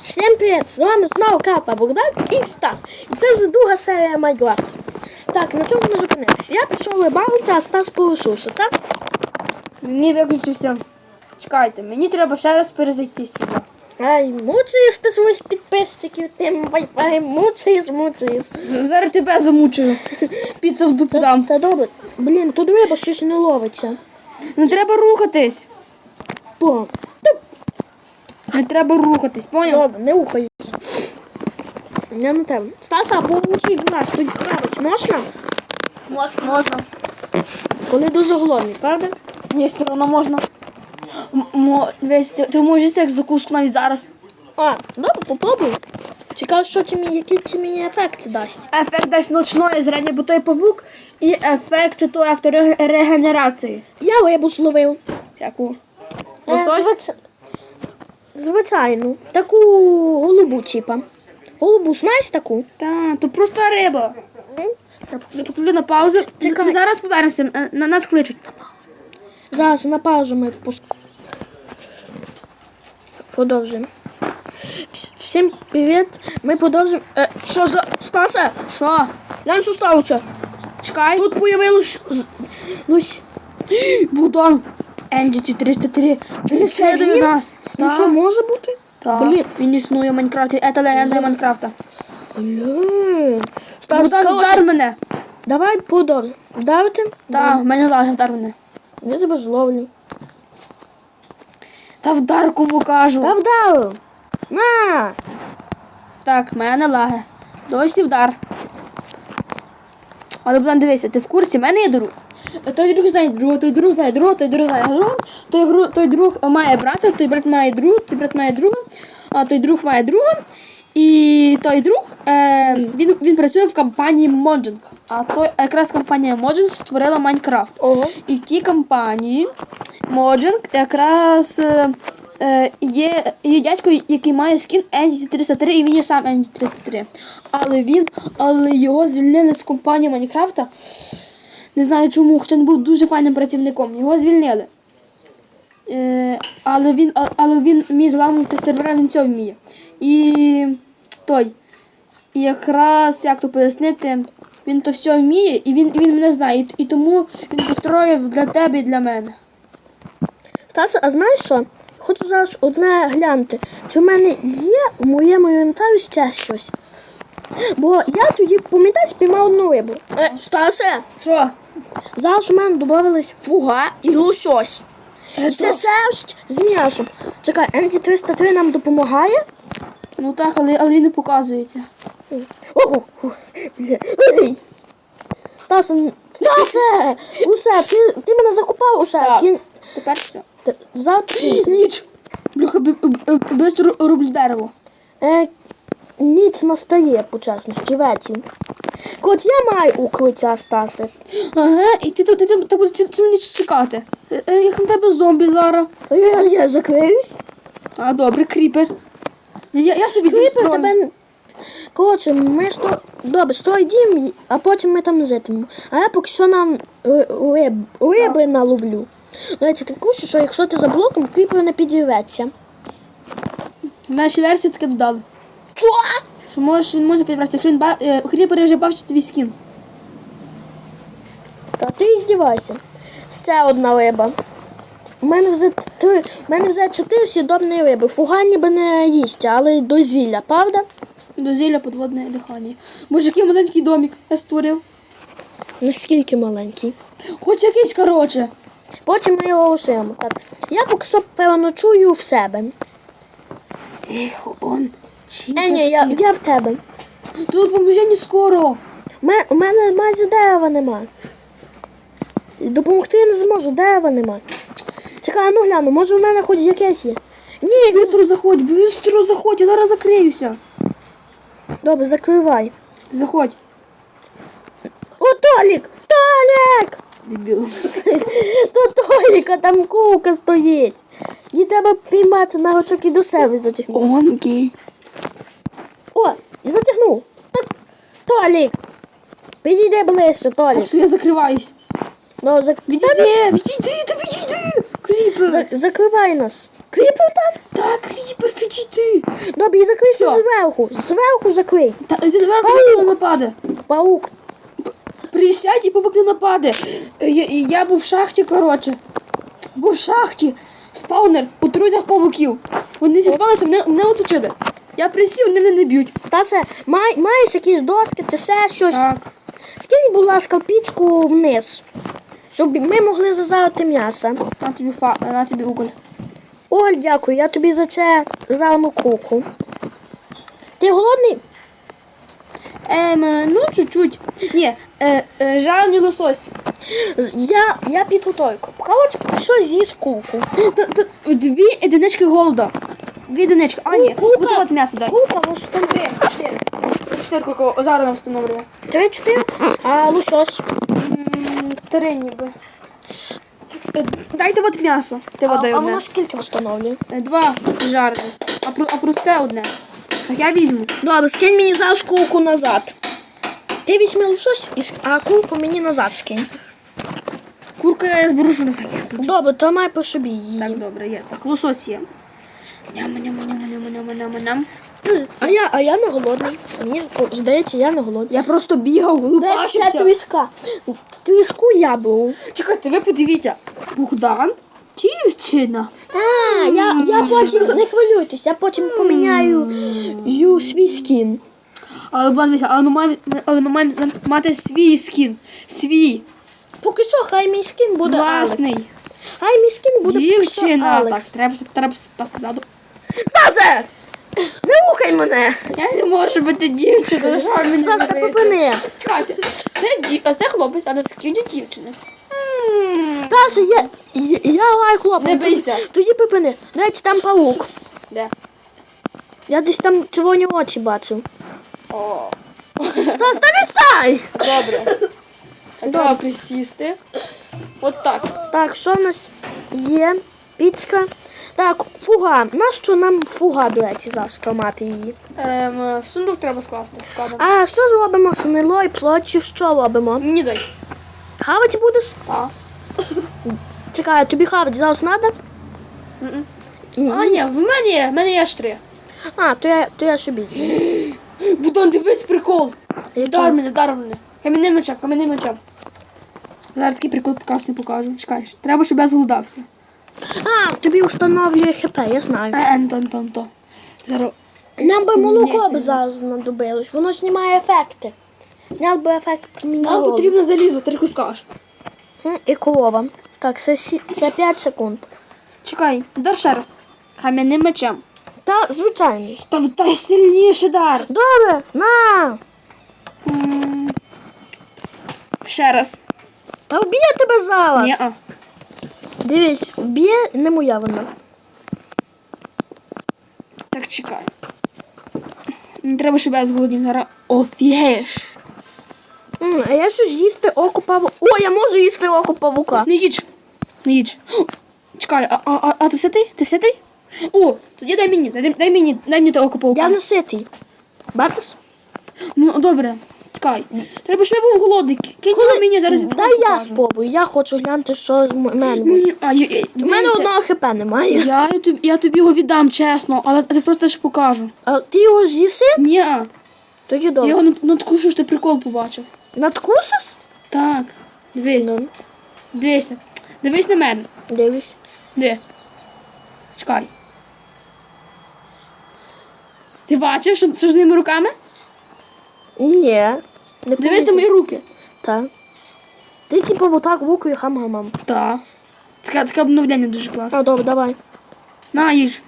Всім привіт! З вами знову Капа Богдан і Стас. І це вже друга серія Майнкрафт. Так, на чому ми зупинилися? Я пішов рибалити, а Стас полишився, так? Мені виключився. Чекайте, мені треба ще раз перезайти сюди. Ай, мучаєш ти своїх підписчиків тим вайфаєм, мучаєш, мучаєш. Зараз тебе замучую. Спіца в дупу дам. Та добре. Блін, тут риба щось не ловиться. Не треба рухатись. Бо. Не треба рухатись, поняв? добре, не ухаюсь. Я на тебе. Стас, а получи глаз, тут хавати можна? Можна. Можна. Коли дуже голодний, правда? Ні, все одно можна. М- мо- Весь, ти, ти можеш як закуску навіть зараз. А, добре, попробуй. Цікаво, що ти мені, які ти мені ефекти дасть. Ефект дасть ночної зрання, бо той павук і ефект того, як то регенерації. Я рибу зловив. Яку? Е, Лосось? Звич- Звичайну. Таку голубу, типа. Голубу, знаєш таку? Та, то просто риба. Я покладу на паузу. Чекай. Зараз повернемося. Е, На нас кличуть. Зараз на паузу ми пос... Продовжуємо. Всім привіт. Ми продовжуємо. Е, що за Стаса? Що? Глянь, що сталося? Чекай. Тут появилось. з- Енджі 403. Переслідує він? нас. Ну що може бути? Так. Блін. Він існує в Майнкрафті. Це легенда Майнкрафта. Блін. Стас, вдар мене. давай продовжуємо. Вдарити? Так, в мене лаги, вдар мене. Я тебе зловлю. Та вдар кому кажу. Та вдарив. На! Так, в мене лаги. Досі вдар. Але Богдан, дивися, ти в курсі, в мене є друг. Той друг знає друга, той друг знає друга, той друг знає друга, той, гру- той друг має брата, той брат має друга, той брат має друга, а той друг має друга. І той друг е, він, він працює в компанії Mojang. А той якраз компанія Mojang створила Майнкрафт. Ого. І в тій компанії Mojang якраз е, е, є, є дядько, який має скін Енді 303, і він є сам Енді 303. Але він, але його звільнили з компанії Майнкрафта. Не знаю чому, хоча він був дуже файним працівником. Його звільнили. Е, але він, але він вміє зламувати сервера, він це вміє. І той. І якраз як то пояснити, він то все вміє, і він, він мене знає. І, тому він построїв для тебе і для мене. Стаса, а знаєш що? Хочу зараз одне глянути. Чи в мене є в моєму інвентарі ще щось? Бо я тоді, пам'ятаєш, спіймав одну рибу. Е, Стасе, Що? Зараз у мене додавались фуга і лосось. Це шерсть з м'ясом. Чекай, Енді 303 нам допомагає? Ну так, але, але він не показується. Стасе, Стасе, усе, ти, ти мене закупав усе. Так. Кін... Тепер все. Завтра. Ніч! Блюха, бистро рублю дерево. Е, ніч настає по чесності вечір. Хоч я маю укриття, Стасе. Ага, і ти, ти, ти, ти, будеш ці- ніч чекати. Е, е, Як на тебе зомбі зараз. Я, я закриюсь. А, добре, кріпер. Я, я собі Кріпер тебе. Коротше, ми сто... Добре, стой дім, а потім ми там житимемо. А я поки що нам риб... риби наловлю. Речі, ти в курсі, що якщо ти за блоком, кріпер не підірветься. В нашій версії таке додали. Чо? Що можеш, він може підбратися, він ба... е, кріпер вже бачить твій скін. Та ти здівайся. Ще одна риба. У мене вже три, у мене вже чотири сідобні риби. Фуга ніби не їсть, але й до зілля, правда? Дозвілля подводне дихання. Боже, який маленький домик я створив. Наскільки маленький. Хоч якийсь, коротше. Потім ми його лишимо. Так. Я поки що переночую в себе. Ех, он. Е, ні, я, я в тебе. Тут поможи мені скоро. Мене, у мене майже дерева нема. Допомогти я не зможу, дерева нема. Чекай, ну гляну, може в мене хоч якесь є. Ні, Бистро заходь, бистро заходь, я зараз закриюся. добре, закривай. Заходь. О, Толік! Толік! Дебіл. То Толіка там кука стоїть. Їй треба піймати на гачок і до себе затягнути. Он гей. О, затягнув. Так, Толік! Підійди ближче, Толік. Все, я закриваюсь. Ну, зак... Відійди, відійди, та відійди. Кріпер. За- закривай нас. Кріпер там? Так, кріпер, відійди. Добре, і закрийся Що? зверху. Зверху закрий. Та ти зверху вікно нападе. Паук. Присядь і по вікну нападе. Е, Я, я був в шахті, коротше. Був в шахті. Спаунер у трудях павуків. Вони зіспалися, мене, мене оточили. Я присів, вони мене не б'ють. Стасе, май, маєш якісь доски, це ще щось. Так. Скинь, будь ласка, пічку вниз, щоб ми могли зазарити м'ясо. На тобі фа, на тобі уголь. Оль, дякую, я тобі за це зарану круку. Ти голодний? Ем, ну, чуть-чуть. Ні, е, е, жарний лосось. Я, я підготую. Коротше, що з'їсть та- Дві одинички голода. Дві одинички. А, ні, Курка. от от м'ясо дай. Курка, ось там. Три, чотири. Чотири курку зараз встановлюю. Три, чотири, а лосось. Три ніби. Е, Дайте от м'ясо. Ти А, вода а одне. воно скільки встановлює? Е, Два жарні. А, про- а просте одне. Так я візьму. Добре, скинь мені зараз курку назад. Ти візьми лосось, і а курку мені назад скинь. Курка я що на всякий случай. Добре, то май по собі її. Так, добре, є. Так, лосось є. Няма, няма, няма, няма, няма, няма, ням. А я, а я не голодний. Мені здається, я не голодний. Я просто бігав, Це лупашився. твіска. Твіску я був. Чекайте, ви подивіться. Богдан, дівчина. А, я, я потім не хвилюйтесь, я потім поміняю ю свій скін. Але, але ми маємо, але ми маємо мати свій скін. Свій. Поки що, хай мій скін буде Власний. Алекс. Хай мій скін буде поки що Дівчина. Так, Алекс. треба, треба стати ззаду. Стасе! Не рухай мене! Я не можу бути дівчиною. Жаль мені Стасе! Чекайте, це, ді... а це хлопець, а це скільки дівчини. М, Стасе, я, я, я лай хлопець. Не бийся. Тоді попини. Дивіться, там паук. Де? Я десь там червоні очі бачив. О, Стас, та відстай! добре. Треба присісти. От так. Так, що в нас є? Пічка. Так, фуга. Нащо нам фуга, до речі, зараз тримати її? Ем, в сундук треба скласти. Складемо. А що зробимо з нилою плоттю? Що робимо? Мені дай. Хавати будеш? Так. Чекай, тобі хавати зараз треба? А, ні, в мене є, в мене є аж три. А, то я, то я собі. Будан, дивись прикол. Який? Дар мене, дар мене. Кам'яним мечем, кам'яним мечем. Зараз такий прикол не покажу. Чекай, треба, щоб я зголодався. А, тобі встановлює хп, я знаю. Е, Ентон, тон, то. Нам би молоко б зараз знадобилось, воно знімає ефекти. Зняв би ефект Нам мінералу. потрібно залізо, ж скажеш. І корова. Так, це, сі- це 5 секунд. Чекай, дар ще раз. Кам'яним мечем. Та, звичайно. Та дай сильніше дар. Добре, на! М, Ще раз. Та вб'є тебе зараз. Ні-а. Дивись, вб'є не моя вина. Так, чекай. Не треба, щоб я зголоднів. Зараз офігеш. А я щось їсти око павука. О, я можу їсти око павука. Не їдь. Не їдь. Чекай, а, а, а, а ти ситий? Ти ситий? О, тоді дай мені, дай, дай мені, дай мені те око паука. Я не ситий. Бачиш? Ну, добре. Чекай. Треба, щоб я був голодний. Кинь його мені зараз. Дай я спробую. Я хочу глянути, що з мене. Ні, а, я, я, У мене одного хп немає. Я, тобі, я тобі його віддам, чесно, але я просто ж покажу. А ти його з'їси? Ні, я Тоді добре. його над- надкушу, що ти прикол побачив. Надкусиш? Так. Дивись. Ну, Дивися. Дивись на мене. дивись. Де? Чекай. Ти бачив, що, що з ними руками? Ні. Не Дивись на мої руки. Так. Ти типу отак вукою хам-гамам. Так. Таке, таке обновлення дуже класне. А, добре, давай. На, їж.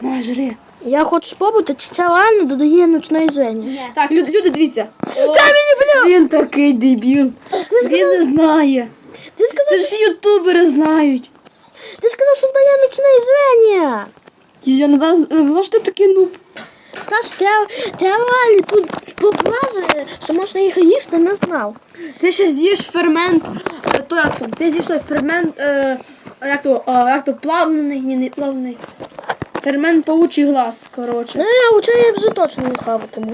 На, жри. Я хочу спробувати, чи це реально додає ночної зрення. Так, люди, люди дивіться. Він такий дебіл. Він не знає. Ти Це сказав, ж всі ютубери знають. ти сказав, що додає ночної зрення. Я не знаю, що ти такий нуб. Стас, ти, ти реально тут поклази, що можна їх їсти, не знав. Ти ще з'їш фермент. е, То як там? Ти з'їш той фермент. Е, як то, е, як то плавлений, ні, не плавлений. Фермент паучий глаз, коротше. Не, я уча я вже точно не хаватиму.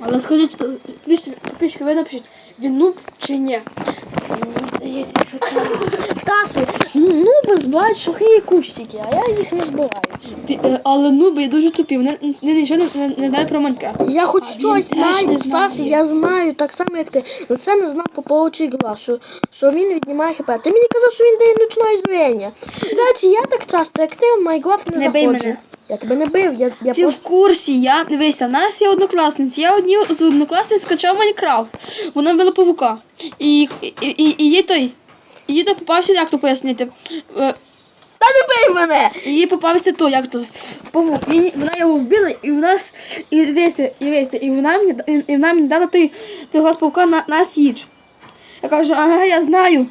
Але скажіть, е, пишіть, пишіть, ви напишіть, він нуб чи ні? Стаси, ну без збирають сухі кустики, а я їх не збираю. Ти- е, Але нуби дуже тупі, вони, вони нічого не, не, не знають про Майнкрафт. Я хоч А щось знаю, Стас, знає. я знаю так само, як ти. Але це не знав Поповичий глас, що, що він віднімає хп. Ти мені казав, що він дає ночне зрення. До я так часто, як ти в Майнкрафт не, Не заходжу. мене. Я тебе не бив, я, я Ти просто. в курсі, я дивися, в нас є однокласниці. Я одні з однокласниць скачав Майнкрафт. Вона вбила павука. І, і, і, і їй той. І Їй то попався, як то пояснити. Е, Та не бий мене! І їй попався то, як то павук. Вона його вбила, і в нас і дивися, і дивися, і вона мені і, і вона мені дала той, той глаз павука на, на січ. Я кажу, ага, я знаю.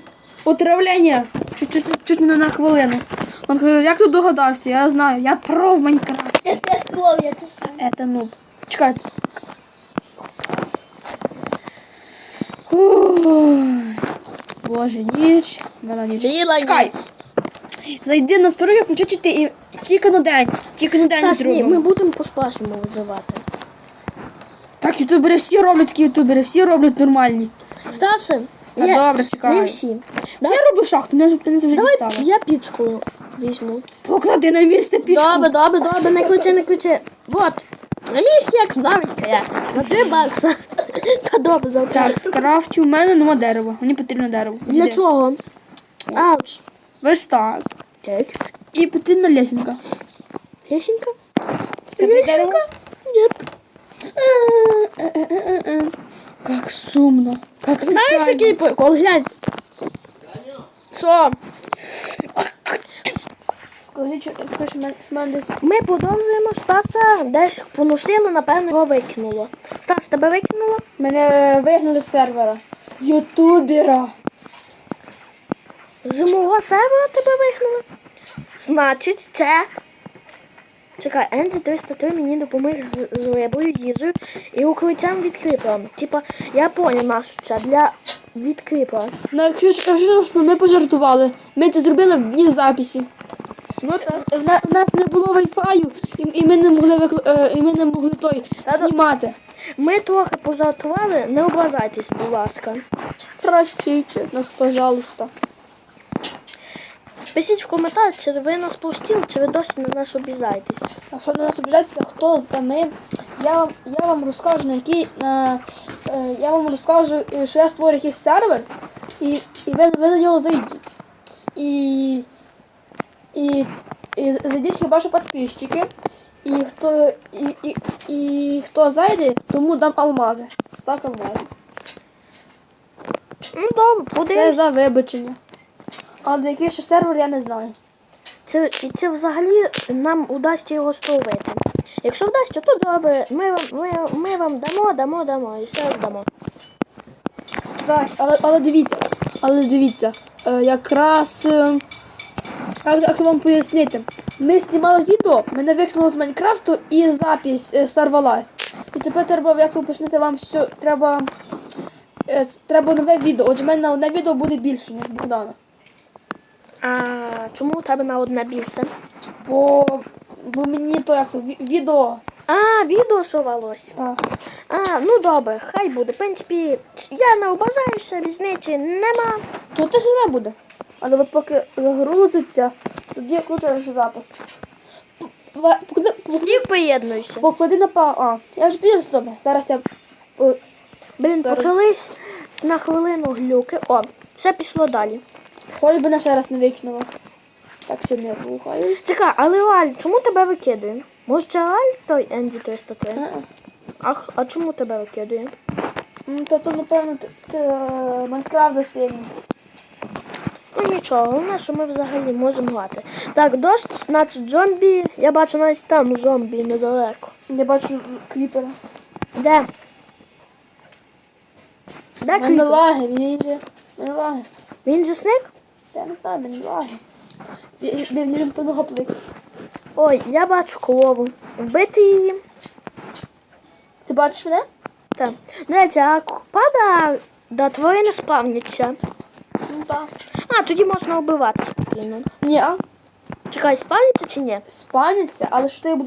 Отравлення. Чуть, чуть, чуть не на хвилину. Він каже, як ти догадався? Я знаю, я про в Майнкрафт. Я те сплов, я те сплов. Это нуб. Чекайте. Ух. Боже, ніч. Вона ніч. Біла Чекай. ніч. Зайди на сторожі, включи ти і тільки на день. Тільки на день Стас, ні, зробимо. ми будемо по-спашному визивати. Так, ютубери всі роблять такі ютубери, всі роблять нормальні. Стасе, Та я- добре, чекай. не всі. Я роблю шахту, мене вже не завжди Давай дістала. я пічку візьму. Поклади на місце пічку. Добре, добре, добре, не кричи, не кричи. Вот. На місці як навіть я. За 3 бакса. Та добре, за Так, скрафтю, у мене нема дерева. Мені потрібно дерево. Для Іди. чого? Ауч. Верстак. Так. І потрібна лесенка. Лесенка? Тебе Лесенка? Нет. Как сумно. Как Знаєш, печально. який прикол? Глянь. Що? Скажи, що, скажи, що мене- що мене десь... Ми продовжуємо Стаса десь поносили, напевно, його викинуло. Стас, тебе викинуло? Мене вигнали з сервера. Ютубера. З мого сервера тебе вигнали? Значить, це. Чекай, Енджі 303 мені допоміг з, з рибою, їжею і укриттям від кріпера. Типа, я поняв нашу це для від кріпера. Якщо чесно, ми пожартували. Ми це зробили в дні записі. Ну так. В, на- в нас не було вайфаю, і, і ми не могли викл... е, і ми не могли той знімати. Ми трохи пожартували, не образайтесь, будь ласка. Простите нас, пожалуйста. Пишіть в коментарях, чи ви нас пустили, чи ви досі на нас обізаєтесь. А що до нас обіжається, хто з ми? Я вам, я вам розкажу, на який на, е, я вам розкажу, е, що я створю якийсь сервер, і, і ви, ви на нього зайдіть. І, і, і зайдіть хіба що підписчики. І хто, і, і, і хто зайде, тому дам алмази. Стак алмазів. Ну добре, Це за вибачення. А до який ще сервер я не знаю. Це, це взагалі нам удасться його створити. Якщо вдасться, то добре. Ми вам, ми, ми вам дамо, дамо, дамо і все дамо. Так, але, але дивіться, але дивіться, е, якраз е, як, вам пояснити, ми знімали відео, мене викинуло з Майнкрафту і запись е, сорвалась. І тепер треба, як ви почнете вам все, треба, е, треба нове відео. Отже, в мене на одне відео буде більше, ніж Богдана. А чому у тебе на одне більше? Бо, бо мені то як ві- відео. А, відео сорвалось. Так. А, ну добре, хай буде. В принципі, я не обажаюся, різниці нема. То те саме буде. Але от поки загрузиться, тоді включиш запис. П- ва- поклади- на па. А, я ж піду добре. Зараз я. Блін, Зараз. почались на хвилину глюки. О, все пішло далі. Хоч би не ще раз не викинула. Так сьогодні я рухаюсь. Чекай, але Аль, чому тебе викидує? Може це Аль той Енді 303? Е-е. А, а чому тебе викидує? М, То напевно, т- т- е, Майнкрафт засильний. Ну нічого, головне, що ми взагалі можемо грати. Так, дощ, значить зомбі. Я бачу навіть там зомбі недалеко. Я бачу кліпера. Де? Де Мене кріпер? лаги, він же. Мене лаги. Він же сник? Я не знаю, мене лаги. Він, він, плик. Ой, я бачу корову. Вбити її. Ти бачиш мене? Так. Дивіться, а к- пада до тварини спавняться. А, тоді можна вбивати спокійно. Ні. Чекай, спавняться чи ні? спавняться, але що ти,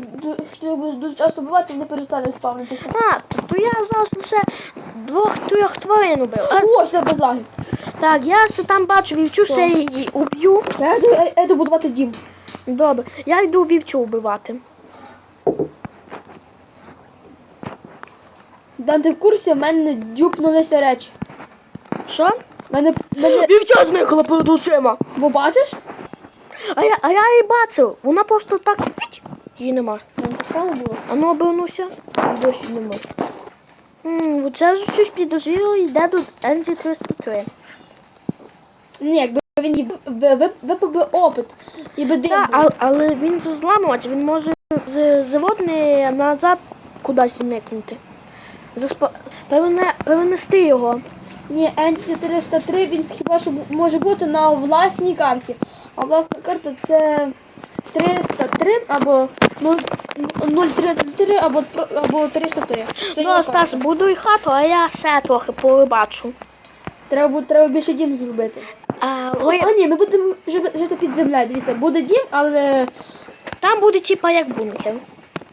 що ти будеш дуже часто бувати, вони перестануть спавнитися. А, то я зараз лише двох-трьох тварин убив. А, О, все без лагів. так, я це там бачу вівчу, все її уб'ю. Я йду, я, я йду будувати дім. Добре, я йду вівчу вбивати. Дан, ти в курсі, в мене дюпнулися речі. Що? Мене, мене... Вівча зникла перед очима. Бо бачиш? А я, а я її бачив. Вона просто так. піть, Її нема. А ну обернуся. І Досі нема. М, Оце ж щось підозріло йде до NG303. Ні, якби він їй ви- ви- випив би опит і би дим. Так, був. але, але він же зламувати, він може з заводний назад кудись зникнути. Заспа... Перене... Перенести його. Ні, NT303 він хіба що може бути на власній карті. А власна карта це 303 або 0, 033 або, або 303. Це Ну, Стас, будуй хату, а я все трохи порибачу. Треба, треба більше дім зробити. А, О, ви... ні, ми будемо жити під землею. Дивіться, буде дім, але Там буде типа як бункер.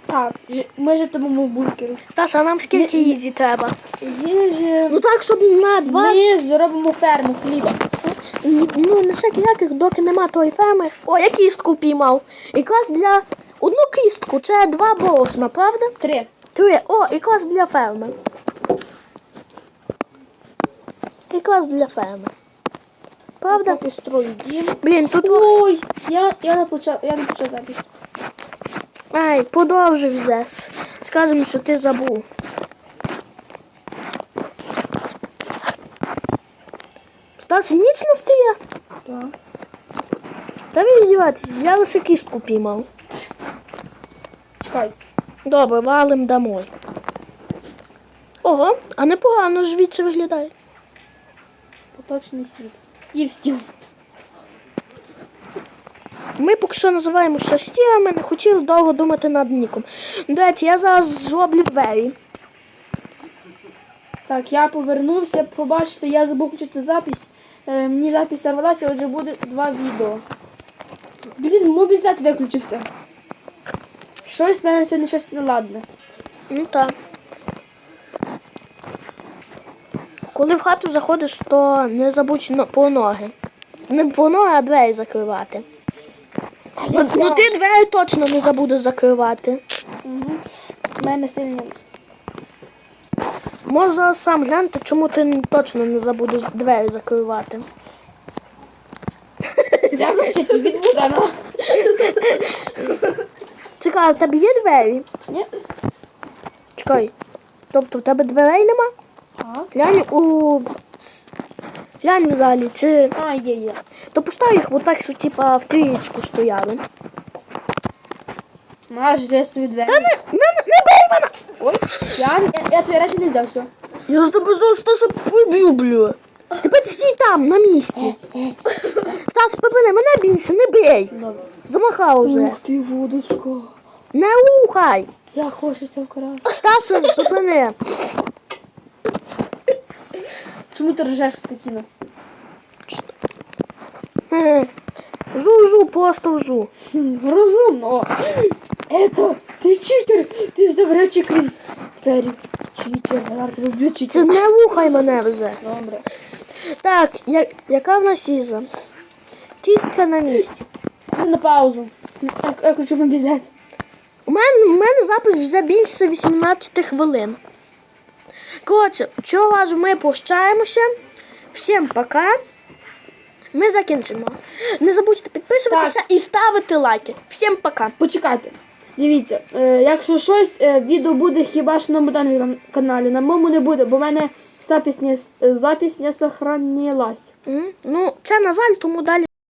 Так, ми житимемо в бункері. Стас, а нам скільки їзі треба? Їжі. Ну так, щоб на два. Ми зробимо ферму хліба. Ну, не всяких яких, доки нема тої ферми. О, я кістку піймав. Якраз для одну кістку, це два борошна, правда? Три. Три. О, якраз для ферми. Якраз для ферми. Правда? Так і строю. Блін, тут. Ой, я, я не почав, я не почав запис. Ай, подовжив зес. Скажемо, що ти забув. Стас, ніч настає. Так. Та ви здіватися, я лише кістку піймав. Чекай. Добре, валим домой. Ого, а непогано ж звідси виглядає. Поточний світ. Стів, стів. Ми поки що називаємо щастівами, не хотіли довго думати над ніком. Речі, я зараз зроблю двері. Так, я повернувся. Побачите, я забув включити запись. Е, мені запись сорвалася, отже буде два відео. Блін, мобілізат виключився. Щось в мене сьогодні щось неладне. Ну так. Коли в хату заходиш, то не забудь по ноги. Не по ноги, а двері закривати. Ну, ну ти двері точно не забудеш закривати. Угу. У мене сильно. Можна сам глянути, чому ти точно не забудеш двері закривати. Я в защиті від Будана. Чекай, в тебе є двері? Ні? Чекай. Тобто в тебе дверей нема? Глянь у. Глянь в залі, чи. А, є, є. То постав їх отак, що типа в трієчку стояли. Наш я собі двері. Та не, не, не бий мене! Ой, я, я, я твої речі не взяв все. Я ж тебе просто що приб'ю, бля. Тепер стій там, на місці. Стас, припини, мене більше не бий. Добре. Замахав уже. ти, водочка. Не рухай. Я хочу це вкрасти. Стас, припини. Чому ти ржеш, скотіна? Е, Жу-жу, просто жу. Розумно. Ето, ти читер. Ти взяв речі крізь двері. Читер, я тебе вб'ю Це не рухай мене вже. Добре. Так, я, яка в нас їжа? Тістка на місці. Ти на паузу. Я, я хочу мобілізати. У мене, у мене запис вже більше 18 хвилин. Коротше, цього разу ми прощаємося. Всім пока. Ми закінчимо. Не забудьте підписуватися і ставити лайки. Всім пока. Почекайте. Дивіться, е, якщо щось, е, відео буде хіба що на моєму каналі. На моєму не буде, бо в мене запись не, запись не сохранилась. М, Ну, це на жаль, тому далі